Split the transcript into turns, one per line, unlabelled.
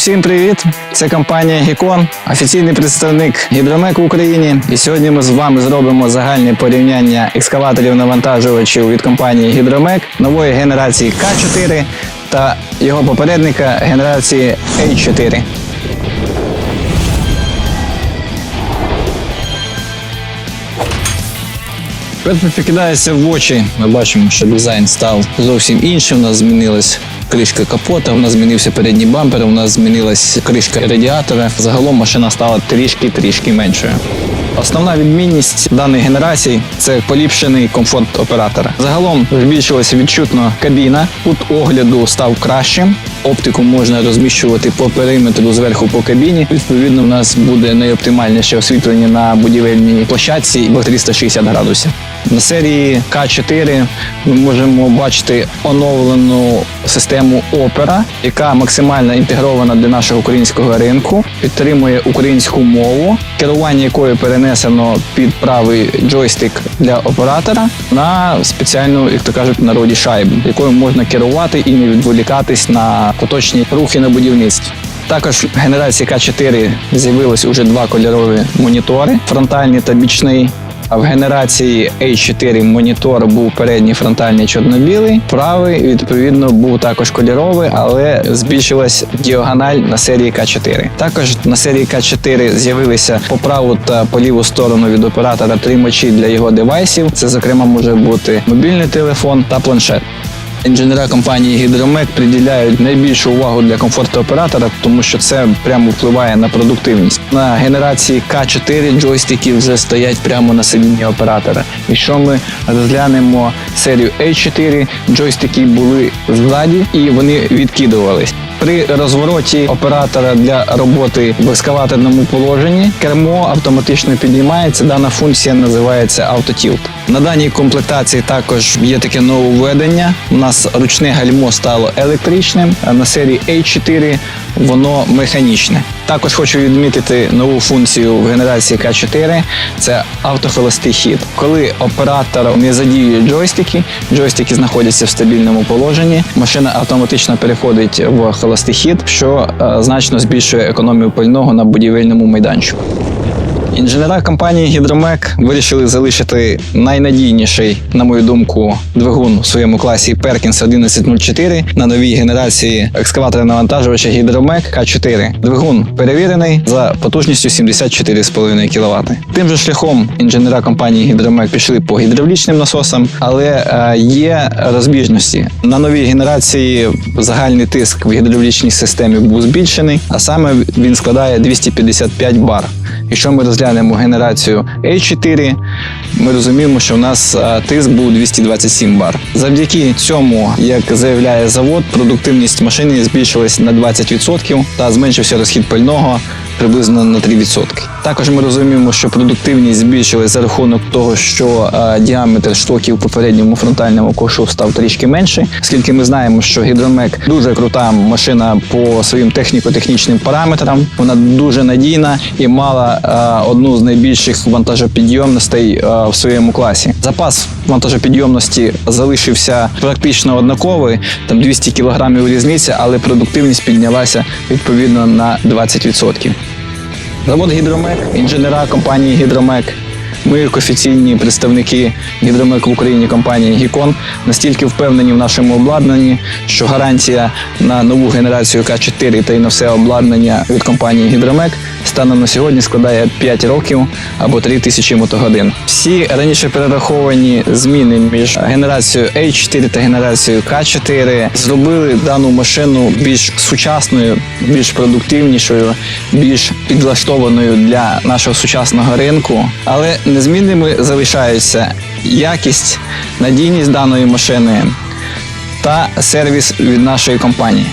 Усім привіт! Це компанія Гікон, офіційний представник гідромек в Україні. І сьогодні ми з вами зробимо загальне порівняння екскаваторів навантажувачів від компанії Гідромек нової генерації К4 та його попередника генерації H4. Перше, що в очі, ми бачимо, що дизайн став зовсім іншим. У нас змінилась кришка капота, у нас змінився передній бампер, у нас змінилась кришка радіатора. Загалом машина стала трішки-трішки меншою. Основна відмінність даної генерації це поліпшений комфорт оператора. Загалом збільшилася відчутно кабіна, кут огляду став кращим. Оптику можна розміщувати по периметру зверху по кабіні. Відповідно, у нас буде найоптимальніше освітлення на будівельній площадці в 360 градусів. На серії К4 ми можемо бачити оновлену систему Opera, яка максимально інтегрована для нашого українського ринку, підтримує українську мову, керування якою перенесено під правий джойстик для оператора на спеціальну, як то кажуть, народі шайбу, якою можна керувати і не відволікатись на поточні рухи на будівництві. Також в генерації К4 з'явилось уже два кольорові монітори фронтальний та бічний. А в генерації A4 монітор був передній фронтальний чорно-білий, правий відповідно був також кольоровий, але збільшилась діагональ на серії К4. Також на серії К4 з'явилися по праву та по ліву сторону від оператора тримачі для його девайсів. Це, зокрема, може бути мобільний телефон та планшет. Інженера компанії Гідромек приділяють найбільшу увагу для комфорту оператора, тому що це прямо впливає на продуктивність. На генерації К4 джойстики вже стоять прямо на сидінні оператора. Якщо ми розглянемо серію A4, джойстики були ззаді і вони відкидувались. При розвороті оператора для роботи в екскаваторному положенні кермо автоматично піднімається. Дана функція називається автотілт. На даній комплектації також є таке нововведення. У нас ручне гальмо стало електричним, а на серії A4 воно механічне. Також хочу відмітити нову функцію в генерації К4 це автохолостий хід. Коли оператор не задіює джойстики, джойстики знаходяться в стабільному положенні. Машина автоматично переходить в холостий хід, що е, значно збільшує економію пального на будівельному майданчику. Інженера компанії Гідромек вирішили залишити найнадійніший, на мою думку, двигун у своєму класі Perkins 1104 на новій генерації екскаватора навантажувача Гідромек К4. Двигун перевірений за потужністю 74,5 кВт. Тим же шляхом інженера компанії Гідромек пішли по гідравлічним насосам, але е, є розбіжності. На новій генерації загальний тиск в гідравлічній системі був збільшений, а саме він складає 255 бар. Якщо ми розглянемо? Генерацію A4, ми розуміємо, що в нас тиск був 227 бар. Завдяки цьому, як заявляє завод, продуктивність машини збільшилась на 20% та зменшився розхід пального приблизно на 3%. Також ми розуміємо, що продуктивність збільшилась за рахунок того, що а, діаметр штоків в попередньому фронтальному кошу став трішки менший, оскільки ми знаємо, що гідромек дуже крута машина по своїм техніко-технічним параметрам. Вона дуже надійна і мала а, одну з найбільших вантажопідйомностей а, в своєму класі. Запас вантажопідйомності залишився практично однаковий, там 200 кг різниця, але продуктивність піднялася відповідно на 20%. Завод Гідромек, інженера компанії Гідромек. Ми, як офіційні представники Гідромек в Україні компанії Гікон, настільки впевнені в нашому обладнанні, що гарантія на нову генерацію К4 та й на все обладнання від компанії Гідромек станом на сьогодні складає 5 років або 3 тисячі мотогодин. Всі раніше перераховані зміни між генерацією A4 та генерацією К4 зробили дану машину більш сучасною, більш продуктивнішою, більш підлаштованою для нашого сучасного ринку. Але незмінними залишаються якість, надійність даної машини та сервіс від нашої компанії.